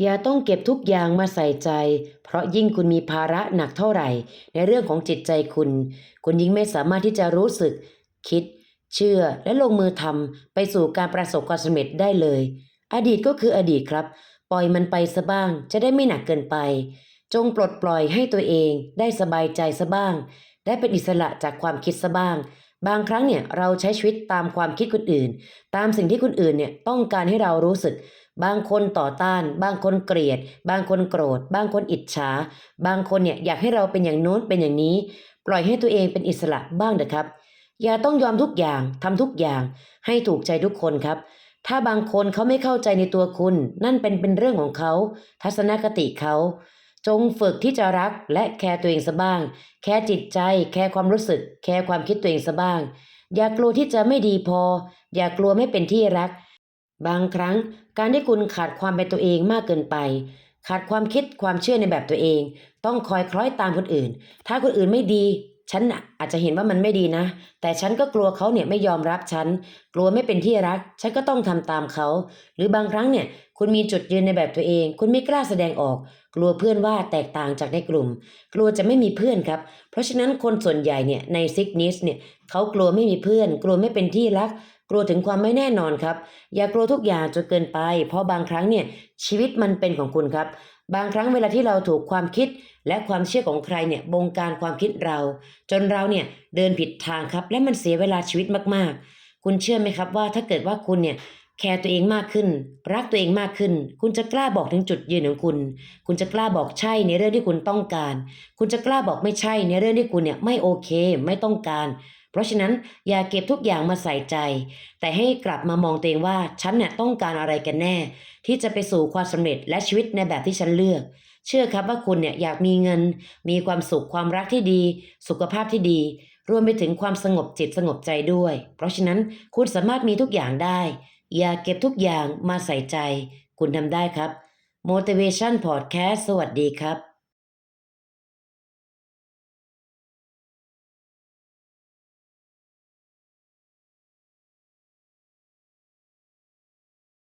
อย่าต้องเก็บทุกอย่างมาใส่ใจ เพราะยิ่งคุณมีภาระหนักเท่าไหร่ ในเรื่องของจิตใจคุณ คุณยิ่งไม่สามารถที่จะรู้สึก คิด เชื่อและลงมือทำไปสู่การประสบความสำเร็จได้เลย อดีตก็คืออดีตครับ ปล่อยมันไปซะบ้าง จะได้ไม่หนักเกินไป จงปลดปล่อยให้ตัวเอง ได้สบายใจซะบ้าง ได้เป็นอิสระจากความคิดซะบ้าง บางครั้งเนี่ยเราใช้ชีวิตตามความคิดคนอื่น ตามสิ่งที่คนอื่นเนี่ยต้องการให้เรารู้สึก บางคนต่อต้าน บางคนเกลียด บางคนโกรธ บางคนอิจฉา บางคนเนี่ยอยากให้เราเป็นอย่างโน้นเป็นอย่างนี้ ปล่อยให้ตัวเองเป็นอิสระบ้างเถอะครับ อย่าต้องยอมทุกอย่างทำทุกอย่าง ให้ถูกใจทุกคนครับถ้าบางคนเขาไม่เข้าใจในตัวคุณ นั่นเป็นเป็นเรื่องของเขา ทัศนคติเขา จงฝึกที่จะรักและแคร์ตัวเองซะบ้าง แคร์จิตใจ แคร์ความรู้สึก แคร์ความคิดตัวเองซะบ้าง อย่ากลัวที่จะไม่ดีพอ อย่ากลัวไม่เป็นที่รัก บางครั้งการที่คุณขาดความเป็นตัวเองมากเกินไป ขาดความคิดความเชื่อในแบบตัวเอง ต้องคอยคล้อยตามคนอื่น ถ้าคนอื่นไม่ดี ฉันอาจจะเห็นว่ามันไม่ดีนะ แต่ฉันก็กลัวเขาเนี่ยไม่ยอมรับฉัน กลัวไม่เป็นที่รัก ฉันก็ต้องทำตามเขา หรือบางครั้งเนี่ย คุณมีจุดยืนในแบบตัวเอง คุณไม่กล้าแสดงออก กลัวเพื่อนว่าแตกต่างจากในกลุ่ม กลัวจะไม่มีเพื่อนครับ เพราะฉะนั้นคนส่วนใหญ่เนี่ยในซิกนิสเนี่ยเขากลัวไม่มีเพื่อน กลัวไม่เป็นที่รัก กลัวถึงความไม่แน่นอนครับ อย่ากลัวทุกอย่างจนเกินไป เพราะบางครั้งเนี่ยชีวิตมันเป็นของคุณครับ บางครั้งเวลาที่เราถูกความคิดและความเชื่อของใครเนี่ยบงการความคิดเรา จนเราเนี่ยเดินผิดทางครับ และมันเสียเวลาชีวิตมากๆ คุณเชื่อไหมครับว่าถ้าเกิดว่าคุณเนี่ย แคร์ตัวเองมากขึ้น รักตัวเองมากขึ้น คุณจะกล้าบอกถึงจุดยืนของคุณ คุณจะกล้าบอกใช่ในเรื่องที่คุณต้องการ คุณจะกล้าบอกไม่ใช่ในเรื่องที่คุณเนี่ยไม่โอเค ไม่ต้องการ เพราะฉะนั้นอย่าเก็บทุกอย่างมาใส่ใจ แต่ให้กลับมามองตัวเองว่าฉันเนี่ยต้องการอะไรกันแน่ ที่จะไปสู่ความสำเร็จและชีวิตในแบบที่ฉันเลือก เชื่อครับว่าคุณเนี่ยอยากมีเงิน มีความสุขความรักที่ดี สุขภาพที่ดีรวมไปถึงความสงบจิตสงบใจด้วย เพราะฉะนั้นคุณสามารถมีทุกอย่างได้ อย่าเก็บทุกอย่างมาใส่ใจ คุณทำได้ครับ Motivation Podcast สวัสดีครับ